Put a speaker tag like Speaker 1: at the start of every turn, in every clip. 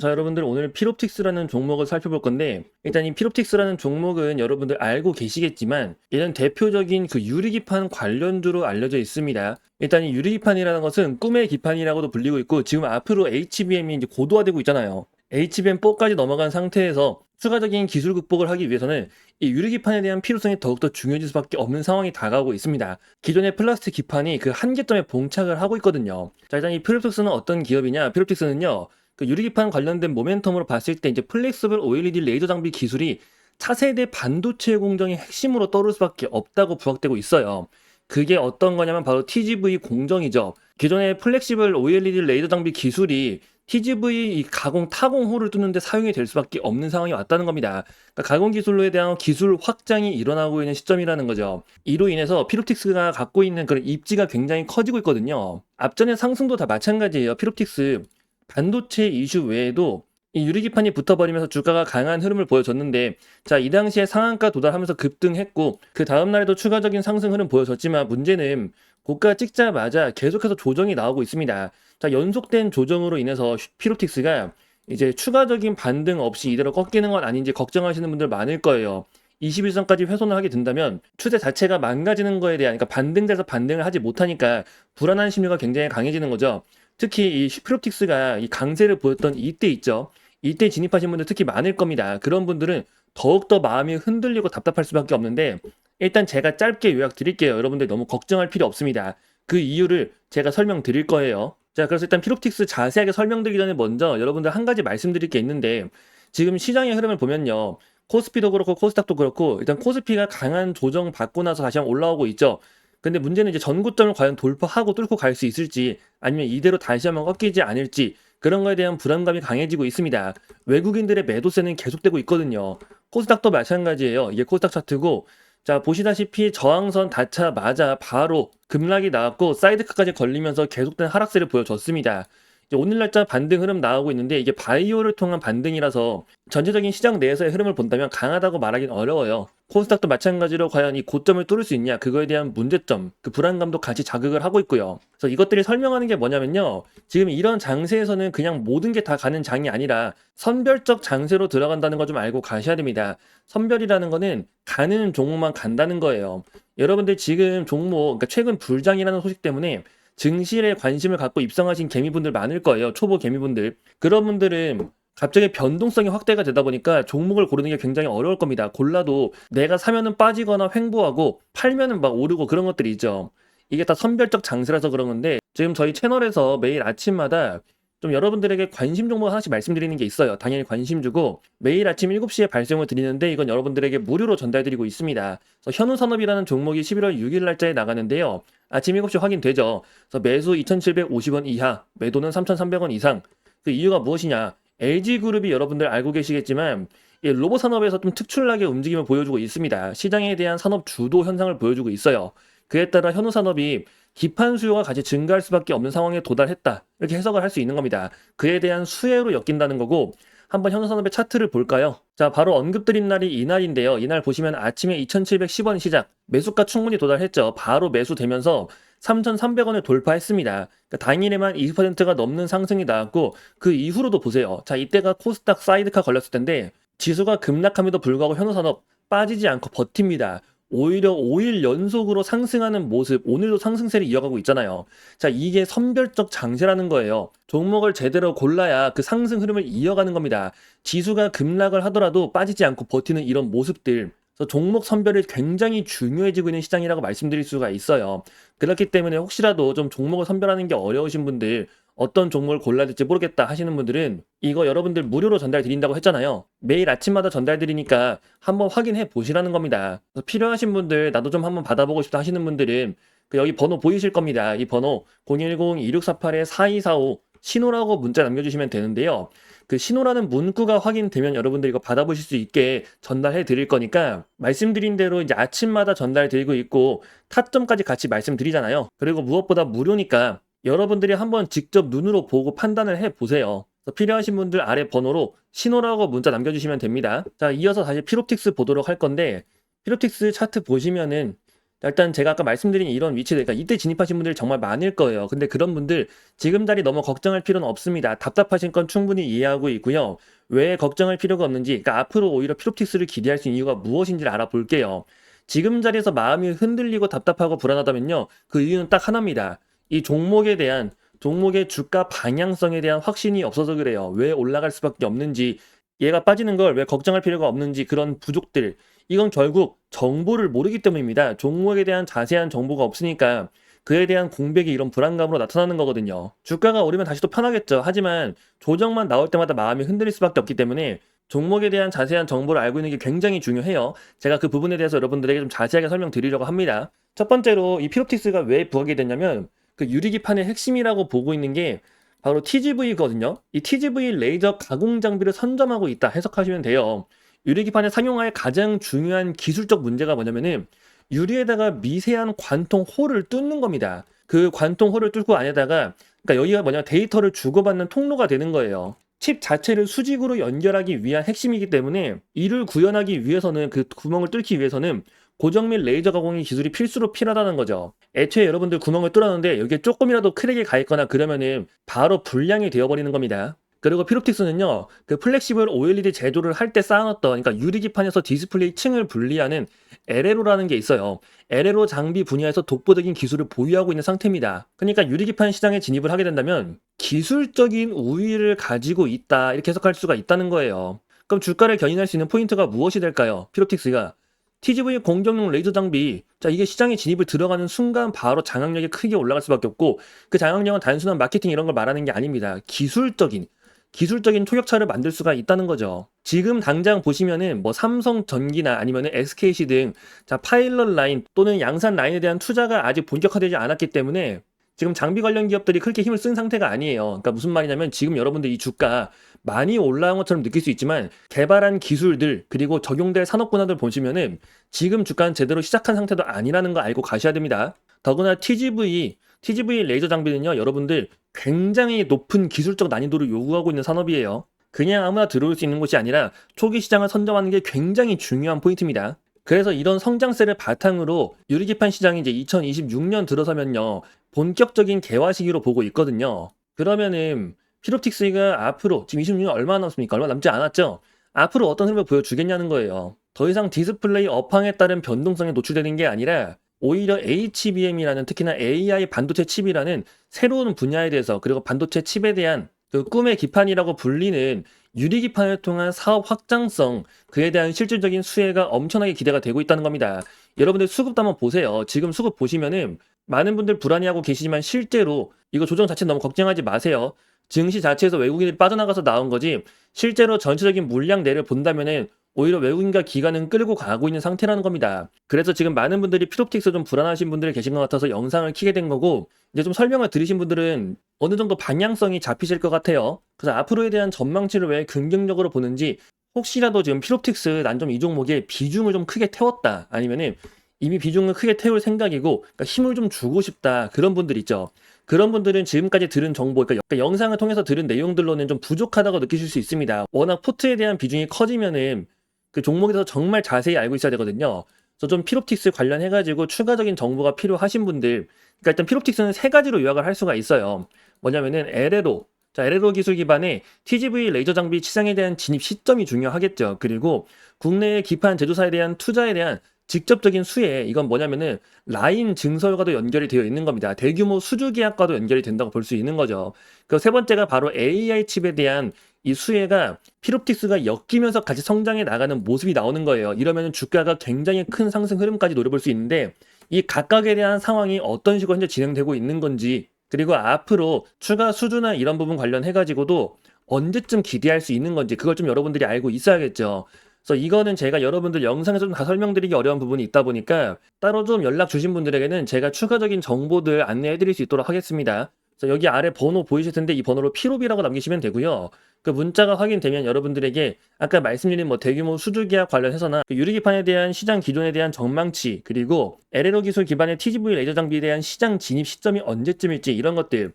Speaker 1: 자, 여러분들 오늘 피롭틱스라는 종목을 살펴볼 건데 일단 이 피롭틱스라는 종목은 여러분들 알고 계시겠지만 이런 대표적인 그 유리기판 관련주로 알려져 있습니다. 일단 이 유리기판이라는 것은 꿈의 기판이라고도 불리고 있고 지금 앞으로 HBM이 이제 고도화되고 있잖아요. HBM4까지 넘어간 상태에서 추가적인 기술 극복을 하기 위해서는 이 유리기판에 대한 필요성이 더욱더 중요해질 수밖에 없는 상황이 다가오고 있습니다. 기존의 플라스틱 기판이 그 한계점에 봉착을 하고 있거든요. 자, 일단 이 피롭틱스는 어떤 기업이냐? 피롭틱스는요. 그 유리기판 관련된 모멘텀으로 봤을 때 이제 플렉스블 OLED 레이저 장비 기술이 차세대 반도체 공정의 핵심으로 떠오를 수밖에 없다고 부각되고 있어요. 그게 어떤 거냐면 바로 TGV 공정이죠. 기존의 플렉시블 OLED 레이저 장비 기술이 TGV 이 가공 타공호를 뚫는데 사용이 될 수밖에 없는 상황이 왔다는 겁니다. 그러니까 가공 기술로에 대한 기술 확장이 일어나고 있는 시점이라는 거죠. 이로 인해서 피롭틱스가 갖고 있는 그런 입지가 굉장히 커지고 있거든요. 앞전의 상승도 다 마찬가지예요. 피롭틱스 반도체 이슈 외에도 이 유리기판이 붙어버리면서 주가가 강한 흐름을 보여줬는데 자 이 당시에 상한가 도달하면서 급등했고 그 다음날에도 추가적인 상승 흐름 보여줬지만 문제는 고가 찍자마자 계속해서 조정이 나오고 있습니다. 자 연속된 조정으로 인해서 피로틱스가 이제 추가적인 반등 없이 이대로 꺾이는 건 아닌지 걱정하시는 분들 많을 거예요. 21선까지 훼손을 하게 된다면 추세 자체가 망가지는 거에 대한 그러니까 반등돼서 반등을 하지 못하니까 불안한 심리가 굉장히 강해지는 거죠. 특히 이 슈프롭틱스가 이 강세를 보였던 이때 있죠. 이때 진입하신 분들 특히 많을 겁니다. 그런 분들은 더욱더 마음이 흔들리고 답답할 수밖에 없는데 일단 제가 짧게 요약 드릴게요. 여러분들 너무 걱정할 필요 없습니다. 그 이유를 제가 설명드릴 거예요. 자, 그래서 일단 피롭틱스 자세하게 설명드리기 전에 먼저 여러분들 한 가지 말씀드릴 게 있는데 지금 시장의 흐름을 보면요. 코스피도 그렇고 코스닥도 그렇고 일단 코스피가 강한 조정 받고 나서 다시 한번 올라오고 있죠. 근데 문제는 이제 전고점을 과연 돌파하고 뚫고 갈 수 있을지 아니면 이대로 다시 한번 꺾이지 않을지 그런 거에 대한 불안감이 강해지고 있습니다. 외국인들의 매도세는 계속되고 있거든요. 코스닥도 마찬가지예요. 이게 코스닥 차트고 자 보시다시피 저항선 닿자마자 바로 급락이 나왔고 사이드카까지 걸리면서 계속된 하락세를 보여줬습니다. 오늘 날짜 반등 흐름 나오고 있는데 이게 바이오를 통한 반등이라서 전체적인 시장 내에서의 흐름을 본다면 강하다고 말하기는 어려워요. 코스닥도 마찬가지로 과연 이 고점을 뚫을 수 있냐 그거에 대한 문제점 그 불안감도 같이 자극을 하고 있고요. 그래서 이것들이 설명하는 게 뭐냐면요. 지금 이런 장세에서는 그냥 모든 게 다 가는 장이 아니라 선별적 장세로 들어간다는 거좀 알고 가셔야 됩니다. 선별이라는 거는 가는 종목만 간다는 거예요. 여러분들 지금 종목 그러니까 최근 불장이라는 소식 때문에 증시에 관심을 갖고 입성하신 개미분들 많을 거예요. 초보 개미분들. 그런 분들은 갑자기 변동성이 확대가 되다 보니까 종목을 고르는 게 굉장히 어려울 겁니다. 골라도 내가 사면은 빠지거나 횡보하고 팔면은 막 오르고 그런 것들이 있죠. 이게 다 선별적 장세라서 그런 건데 지금 저희 채널에서 매일 아침마다 좀 여러분들에게 관심 종목 하나씩 말씀드리는 게 있어요. 당연히 관심 주고 매일 아침 7시에 발송을 드리는데 이건 여러분들에게 무료로 전달드리고 있습니다. 그래서 현우산업이라는 종목이 11월 6일 날짜에 나가는데요. 아침 7시 확인되죠. 그래서 매수 2,750원 이하, 매도는 3,300원 이상. 그 이유가 무엇이냐? LG그룹이 여러분들 알고 계시겠지만 이 로봇 산업에서 좀 특출나게 움직임을 보여주고 있습니다. 시장에 대한 산업 주도 현상을 보여주고 있어요. 그에 따라 현우 산업이 기판 수요가 같이 증가할 수밖에 없는 상황에 도달했다. 이렇게 해석을 할 수 있는 겁니다. 그에 대한 수혜로 엮인다는 거고 한번 현우산업의 차트를 볼까요? 자, 바로 언급드린 날이 이날인데요. 이날 보시면 아침에 2,710원 시작, 매수가 충분히 도달했죠. 바로 매수되면서 3,300원을 돌파했습니다. 그러니까 당일에만 20%가 넘는 상승이 나왔고 그 이후로도 보세요. 자, 이때가 코스닥 사이드카 걸렸을 텐데 지수가 급락함에도 불구하고 현우산업 빠지지 않고 버팁니다. 오히려 5일 연속으로 상승하는 모습, 오늘도 상승세를 이어가고 있잖아요. 자, 이게 선별적 장세라는 거예요. 종목을 제대로 골라야 그 상승 흐름을 이어가는 겁니다. 지수가 급락을 하더라도 빠지지 않고 버티는 이런 모습들. 종목 선별이 굉장히 중요해지고 있는 시장이라고 말씀드릴 수가 있어요. 그렇기 때문에 혹시라도 좀 종목을 선별하는 게 어려우신 분들, 어떤 종목을 골라야 될지 모르겠다 하시는 분들은 이거 여러분들 무료로 전달 드린다고 했잖아요. 매일 아침마다 전달 드리니까 한번 확인해 보시라는 겁니다. 필요하신 분들 나도 좀 한번 받아보고 싶다 하시는 분들은 그 여기 번호 보이실 겁니다. 이 번호 010-2648-4245 신호라고 문자 남겨주시면 되는데요. 그 신호라는 문구가 확인되면 여러분들 이거 받아보실 수 있게 전달해 드릴 거니까 말씀드린 대로 이제 아침마다 전달 드리고 있고 타점까지 같이 말씀드리잖아요. 그리고 무엇보다 무료니까 여러분들이 한번 직접 눈으로 보고 판단을 해 보세요. 필요하신 분들 아래 번호로 신호라고 문자 남겨주시면 됩니다. 자, 이어서 다시 피롭틱스 보도록 할 건데, 피롭틱스 차트 보시면은 일단 제가 아까 말씀드린 이런 위치들, 그러니까 이때 진입하신 분들이 정말 많을 거예요. 근데 그런 분들 지금 자리 너무 걱정할 필요는 없습니다. 답답하신 건 충분히 이해하고 있고요. 왜 걱정할 필요가 없는지, 그러니까 앞으로 오히려 피롭틱스를 기대할 수 있는 이유가 무엇인지를 알아볼게요. 지금 자리에서 마음이 흔들리고 답답하고 불안하다면요. 그 이유는 딱 하나입니다. 이 종목에 대한 종목의 주가 방향성에 대한 확신이 없어서 그래요. 왜 올라갈 수밖에 없는지, 얘가 빠지는 걸 왜 걱정할 필요가 없는지 그런 부족들. 이건 결국 정보를 모르기 때문입니다. 종목에 대한 자세한 정보가 없으니까 그에 대한 공백이 이런 불안감으로 나타나는 거거든요. 주가가 오르면 다시 또 편하겠죠. 하지만 조정만 나올 때마다 마음이 흔들릴 수밖에 없기 때문에 종목에 대한 자세한 정보를 알고 있는 게 굉장히 중요해요. 제가 그 부분에 대해서 여러분들에게 좀 자세하게 설명드리려고 합니다. 첫 번째로 이 피롭틱스가 왜 부각이 됐냐면 그 유리기판의 핵심이라고 보고 있는 게 바로 TGV거든요. 이 TGV 레이저 가공 장비를 선점하고 있다 해석하시면 돼요. 유리기판의 상용화의 가장 중요한 기술적 문제가 뭐냐면은 유리에다가 미세한 관통 홀을 뚫는 겁니다. 그 관통 홀을 뚫고 안에다가 그러니까 여기가 뭐냐 데이터를 주고받는 통로가 되는 거예요. 칩 자체를 수직으로 연결하기 위한 핵심이기 때문에 이를 구현하기 위해서는 그 구멍을 뚫기 위해서는 고정 및 레이저 가공의 기술이 필수로 필요하다는 거죠. 애초에 여러분들 구멍을 뚫었는데 여기에 조금이라도 크랙이 가 있거나 그러면은 바로 불량이 되어버리는 겁니다. 그리고 피롭틱스는요, 그 플렉시블 OLED 제조를 할 때 쌓아놨던, 그러니까 유리기판에서 디스플레이 층을 분리하는 LLO라는 게 있어요. LLO 장비 분야에서 독보적인 기술을 보유하고 있는 상태입니다. 그러니까 유리기판 시장에 진입을 하게 된다면 기술적인 우위를 가지고 있다, 이렇게 해석할 수가 있다는 거예요. 그럼 주가를 견인할 수 있는 포인트가 무엇이 될까요? 피롭틱스가. TGV 공정용 레이저 장비. 자, 이게 시장에 진입을 들어가는 순간 바로 장악력이 크게 올라갈 수밖에 없고, 그 장악력은 단순한 마케팅 이런 걸 말하는 게 아닙니다. 기술적인, 기술적인 초격차를 만들 수가 있다는 거죠. 지금 당장 보시면은 뭐 삼성 전기나 아니면은 SKC 등 자, 파일럿 라인 또는 양산 라인에 대한 투자가 아직 본격화되지 않았기 때문에 지금 장비 관련 기업들이 그렇게 힘을 쓴 상태가 아니에요. 그러니까 무슨 말이냐면 지금 여러분들 이 주가 많이 올라온 것처럼 느낄 수 있지만 개발한 기술들 그리고 적용될 산업 분야들 보시면은 지금 주가는 제대로 시작한 상태도 아니라는 거 알고 가셔야 됩니다. 더구나 TGV, TGV 레이저 장비는요, 여러분들 굉장히 높은 기술적 난이도를 요구하고 있는 산업이에요. 그냥 아무나 들어올 수 있는 곳이 아니라 초기 시장을 선점하는 게 굉장히 중요한 포인트입니다. 그래서 이런 성장세를 바탕으로 유리기판 시장이 이제 2026년 들어서면요, 본격적인 개화 시기로 보고 있거든요. 그러면은 피롭틱스가 앞으로 지금 26년 얼마 남았습니까? 얼마 남지 않았죠? 앞으로 어떤 흐름을 보여주겠냐는 거예요. 더 이상 디스플레이 업황에 따른 변동성에 노출되는 게 아니라 오히려 HBM이라는 특히나 AI 반도체 칩이라는 새로운 분야에 대해서 그리고 반도체 칩에 대한 그 꿈의 기판이라고 불리는 유리 기판을 통한 사업 확장성 그에 대한 실질적인 수혜가 엄청나게 기대가 되고 있다는 겁니다. 여러분들 수급도 한번 보세요. 지금 수급 보시면은 많은 분들 불안해하고 계시지만 실제로 이거 조정 자체 너무 걱정하지 마세요. 증시 자체에서 외국인이 빠져나가서 나온 거지 실제로 전체적인 물량 내를 본다면은 오히려 외국인과 기관은 끌고 가고 있는 상태라는 겁니다. 그래서 지금 많은 분들이 피롭틱스 좀 불안하신 분들이 계신 것 같아서 영상을 키게 된 거고 이제 좀 설명을 들으신 분들은 어느 정도 방향성이 잡히실 것 같아요. 그래서 앞으로에 대한 전망치를 왜 긍정적으로 보는지 혹시라도 지금 피롭틱스 난좀이 종목에 비중을 좀 크게 태웠다 아니면은 이미 비중을 크게 태울 생각이고 그러니까 힘을 좀 주고 싶다 그런 분들 있죠. 그런 분들은 지금까지 들은 정보, 그러니까 영상을 통해서 들은 내용들로는 좀 부족하다고 느끼실 수 있습니다. 워낙 포트에 대한 비중이 커지면은 그 종목에 대해서 정말 자세히 알고 있어야 되거든요. 그래서 좀 피롭틱스 관련해가지고 추가적인 정보가 필요하신 분들, 그러니까 일단 피롭틱스는 세 가지로 요약을 할 수가 있어요. 뭐냐면은 LLO, 자, LLO 기술 기반의 TGV 레이저 장비 시장에 대한 진입 시점이 중요하겠죠. 그리고 국내의 기판 제조사에 대한 투자에 대한 직접적인 수혜, 이건 뭐냐면은 라인 증설과도 연결이 되어 있는 겁니다. 대규모 수주 계약과도 연결이 된다고 볼 수 있는 거죠. 그 세 번째가 바로 AI 칩에 대한 이 수혜가 피롭틱스가 엮이면서 같이 성장해 나가는 모습이 나오는 거예요. 이러면 주가가 굉장히 큰 상승 흐름까지 노려볼 수 있는데 이 각각에 대한 상황이 어떤 식으로 현재 진행되고 있는 건지 그리고 앞으로 추가 수주나 이런 부분 관련해 가지고도 언제쯤 기대할 수 있는 건지 그걸 좀 여러분들이 알고 있어야겠죠. 그래서 이거는 제가 여러분들 영상에서 좀 다 설명드리기 어려운 부분이 있다 보니까 따로 좀 연락 주신 분들에게는 제가 추가적인 정보들 안내해 드릴 수 있도록 하겠습니다. 여기 아래 번호 보이실 텐데 이 번호로 피로비라고 남기시면 되고요. 그 문자가 확인되면 여러분들에게 아까 말씀드린 뭐 대규모 수주 계약 관련해서나 그 유리기판에 대한 시장 기존에 대한 전망치 그리고 LLO 기술 기반의 TGV 레이저 장비에 대한 시장 진입 시점이 언제쯤일지 이런 것들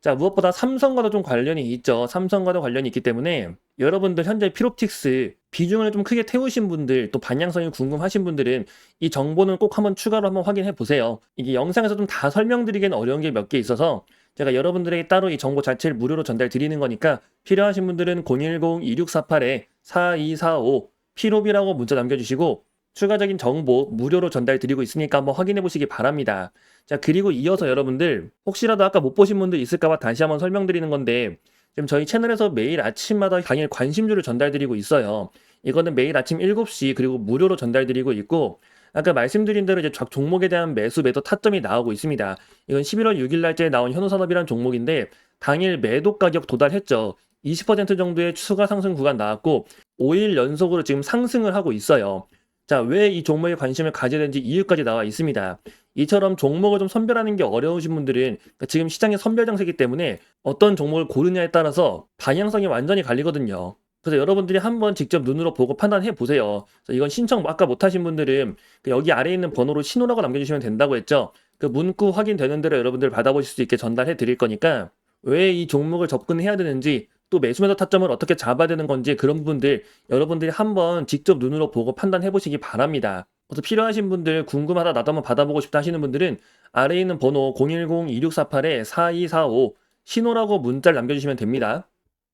Speaker 1: 자, 무엇보다 삼성과도 좀 관련이 있죠. 삼성과도 관련이 있기 때문에 여러분들 현재 피롭틱스 비중을 좀 크게 태우신 분들 또 반향성이 궁금하신 분들은 이 정보는 꼭 한번 추가로 한번 확인해 보세요. 이게 영상에서 좀 다 설명드리기는 어려운 게 몇 개 있어서 제가 여러분들에게 따로 이 정보 자체를 무료로 전달 드리는 거니까 필요하신 분들은 010-2648-4245 피롭이라고 문자 남겨주시고 추가적인 정보 무료로 전달 드리고 있으니까 한번 확인해 보시기 바랍니다. 자, 그리고 이어서 여러분들 혹시라도 아까 못 보신 분들 있을까봐 다시 한번 설명드리는 건데 지금 저희 채널에서 매일 아침마다 당일 관심주를 전달드리고 있어요. 이거는 매일 아침 7시 그리고 무료로 전달드리고 있고 아까 말씀드린 대로 이제 각 종목에 대한 매수 매도 타점이 나오고 있습니다. 이건 11월 6일 날짜에 나온 현우산업이라는 종목인데 당일 매도 가격 도달했죠. 20% 정도의 추가 상승 구간 나왔고 5일 연속으로 지금 상승을 하고 있어요. 자, 왜 이 종목에 관심을 가져야 되는지 이유까지 나와 있습니다. 이처럼 종목을 좀 선별하는 게 어려우신 분들은 그러니까 지금 시장의 선별 장세기 때문에 어떤 종목을 고르냐에 따라서 방향성이 완전히 갈리거든요. 그래서 여러분들이 한번 직접 눈으로 보고 판단해 보세요. 이건 신청 아까 못하신 분들은 그 여기 아래에 있는 번호로 신호라고 남겨주시면 된다고 했죠. 그 문구 확인되는 대로 여러분들 받아보실 수 있게 전달해 드릴 거니까 왜 이 종목을 접근해야 되는지 또 매수매도 타점을 어떻게 잡아야 되는 건지 그런 부분들 여러분들이 한번 직접 눈으로 보고 판단해 보시기 바랍니다. 그래서 필요하신 분들 궁금하다 나도 한번 받아보고 싶다 하시는 분들은 아래에 있는 번호 010-2648-4245 신호라고 문자를 남겨주시면 됩니다.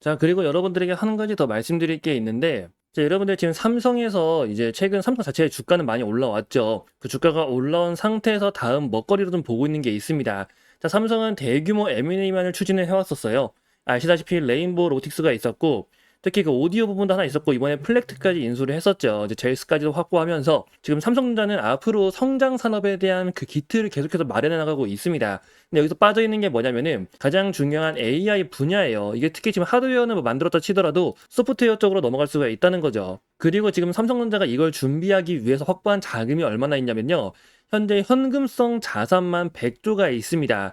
Speaker 1: 자 그리고 여러분들에게 한 가지 더 말씀드릴 게 있는데 자, 여러분들 지금 삼성에서 이제 최근 삼성 자체의 주가는 많이 올라왔죠. 그 주가가 올라온 상태에서 다음 먹거리로 좀 보고 있는 게 있습니다. 자, 삼성은 대규모 M&A만을 추진을 해왔었어요. 아시다시피 레인보우 로틱스가 있었고 특히 그 오디오 부분도 하나 있었고 이번에 플렉트까지 인수를 했었죠. 이제 제이스까지도 확보하면서 지금 삼성전자는 앞으로 성장 산업에 대한 그 기틀을 계속해서 마련해 나가고 있습니다. 근데 여기서 빠져 있는 게 뭐냐면은 가장 중요한 AI 분야예요. 이게 특히 지금 하드웨어는 뭐 만들었다 치더라도 소프트웨어 쪽으로 넘어갈 수가 있다는 거죠. 그리고 지금 삼성전자가 이걸 준비하기 위해서 확보한 자금이 얼마나 있냐면요. 현재 현금성 자산만 100조가 있습니다.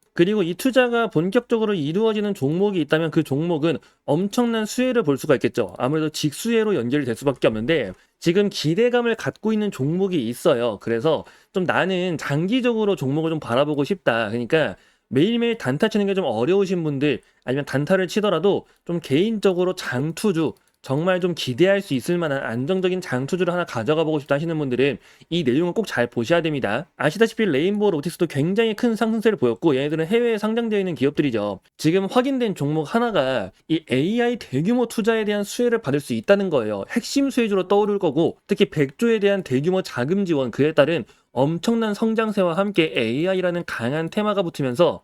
Speaker 1: 그리고 이 투자가 본격적으로 이루어지는 종목이 있다면 그 종목은 엄청난 수혜를 볼 수가 있겠죠. 아무래도 직수혜로 연결이 될 수밖에 없는데 지금 기대감을 갖고 있는 종목이 있어요. 그래서 좀 나는 장기적으로 종목을 좀 바라보고 싶다. 그러니까 매일매일 단타 치는 게 좀 어려우신 분들 아니면 단타를 치더라도 좀 개인적으로 장투주 정말 좀 기대할 수 있을 만한 안정적인 장투주를 하나 가져가 보고 싶다 하시는 분들은 이 내용을 꼭 잘 보셔야 됩니다. 아시다시피 레인보우 로틱스도 굉장히 큰 상승세를 보였고 얘네들은 해외에 상장되어 있는 기업들이죠. 지금 확인된 종목 하나가 이 AI 대규모 투자에 대한 수혜를 받을 수 있다는 거예요. 핵심 수혜주로 떠오를 거고 특히 100조에 대한 대규모 자금 지원 그에 따른 엄청난 성장세와 함께 AI라는 강한 테마가 붙으면서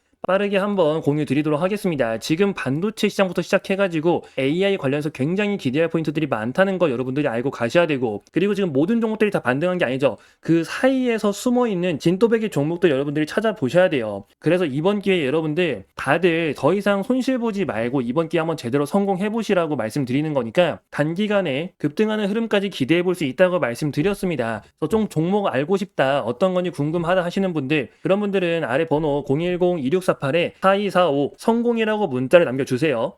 Speaker 1: 빠르게 한번 공유 드리도록 하겠습니다. 지금 반도체 시장부터 시작해가지고 AI 관련해서 굉장히 기대할 포인트들이 많다는 거 여러분들이 알고 가셔야 되고 그리고 지금 모든 종목들이 다 반등한 게 아니죠. 그 사이에서 숨어 있는 진또배기 종목도 여러분들이 찾아보셔야 돼요. 그래서 이번 기회에 여러분들 다들 더 이상 손실 보지 말고 이번 기회 한번 제대로 성공해 보시라고 말씀드리는 거니까 단기간에 급등하는 흐름까지 기대해 볼 수 있다고 말씀드렸습니다. 그래서 좀 종목 알고 싶다, 어떤 건지 궁금하다 하시는 분들 그런 분들은 아래 번호 010 26 4248-4245 성공이라고 문자를 남겨주세요.